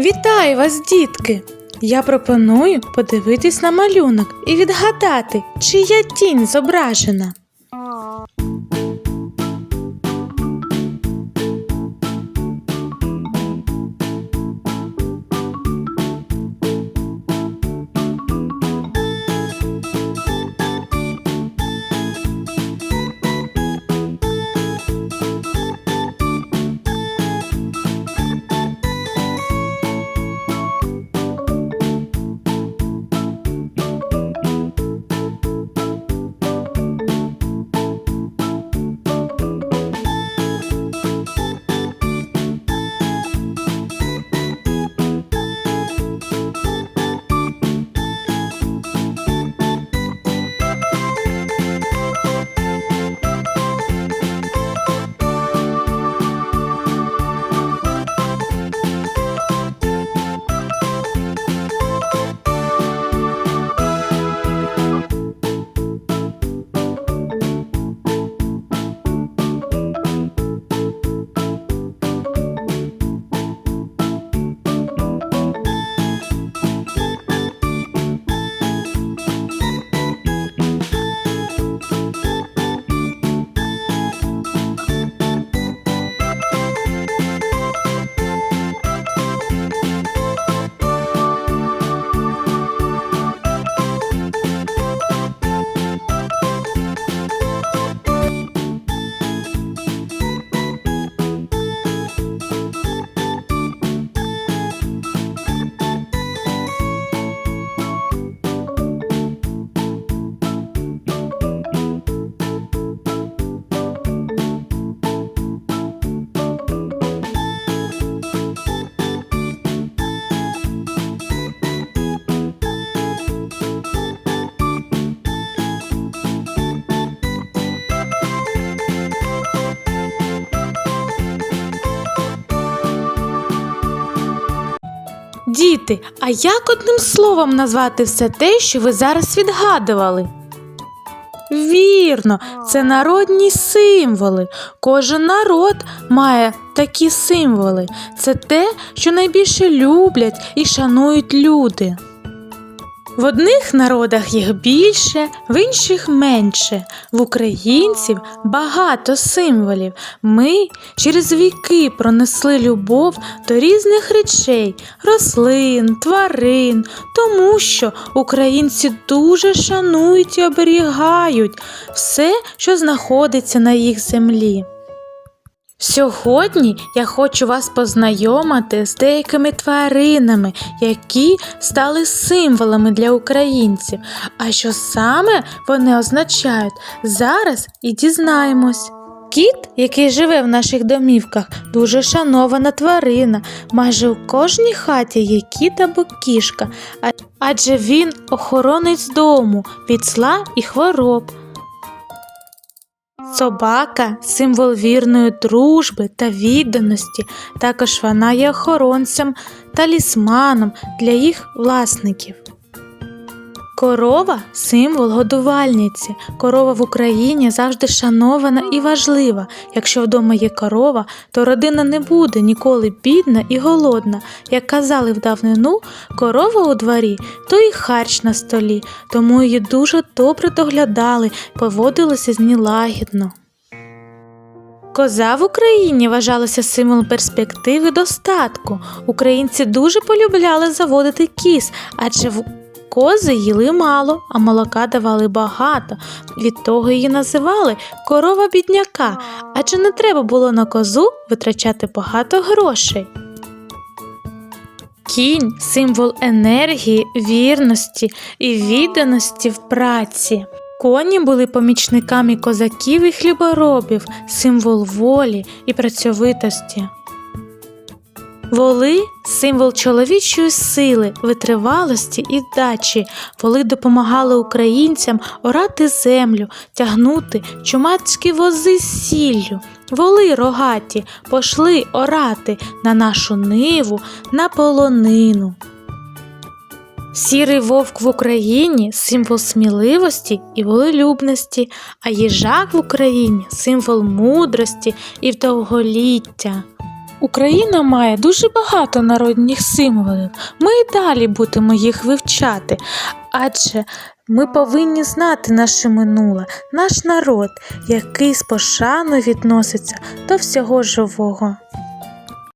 Вітаю вас, дітки! Я пропоную подивитись на малюнок і відгадати, чия тінь зображена. Діти, а як одним словом назвати все те, що ви зараз відгадували? Вірно, це народні символи. Кожен народ має такі символи. Це те, що найбільше люблять і шанують люди. В одних народах їх більше, в інших менше. В українців багато символів. Ми через віки пронесли любов до різних речей, рослин, тварин, тому що українці дуже шанують і оберігають все, що знаходиться на їх землі. Сьогодні я хочу вас познайомити з деякими тваринами, які стали символами для українців. А що саме вони означають, зараз і дізнаємось. Кіт, який живе в наших домівках, дуже шанована тварина. Майже у кожній хаті є кіт або кішка, адже він охоронець дому від зла і хвороб. Собака символ вірної дружби та відданості. Також вона є охоронцем талісманом для їх власників. Корова символ годувальниці. Корова в Україні завжди шанована і важлива. Якщо вдома є корова, то родина не буде ніколи бідна і голодна. Як казали в давнину, корова у дворі то і харч на столі, тому її дуже добре доглядали, поводилися з ній лагідно. Коза в Україні вважалася символом перспективи достатку. Українці дуже полюбляли заводити кіз, адже в кози їли мало, а молока давали багато. Від того її називали корова бідняка, адже не треба було на козу витрачати багато грошей. Кінь символ енергії, вірності і відданості в праці. Коні були помічниками козаків і хліборобів, символ волі і працьовитості. Воли символ чоловічої сили, витривалості і вдачі. Воли допомагали українцям орати землю, тягнути чумацькі вози з сіллю. Воли рогаті пошли орати на нашу ниву, на полонину. Сірий вовк в Україні символ сміливості і волелюбності, а їжак в Україні символ мудрості і довголіття. Україна має дуже багато народних символів. Ми і далі будемо їх вивчати, адже ми повинні знати наше минуле, наш народ, який з пошаною відноситься до всього живого.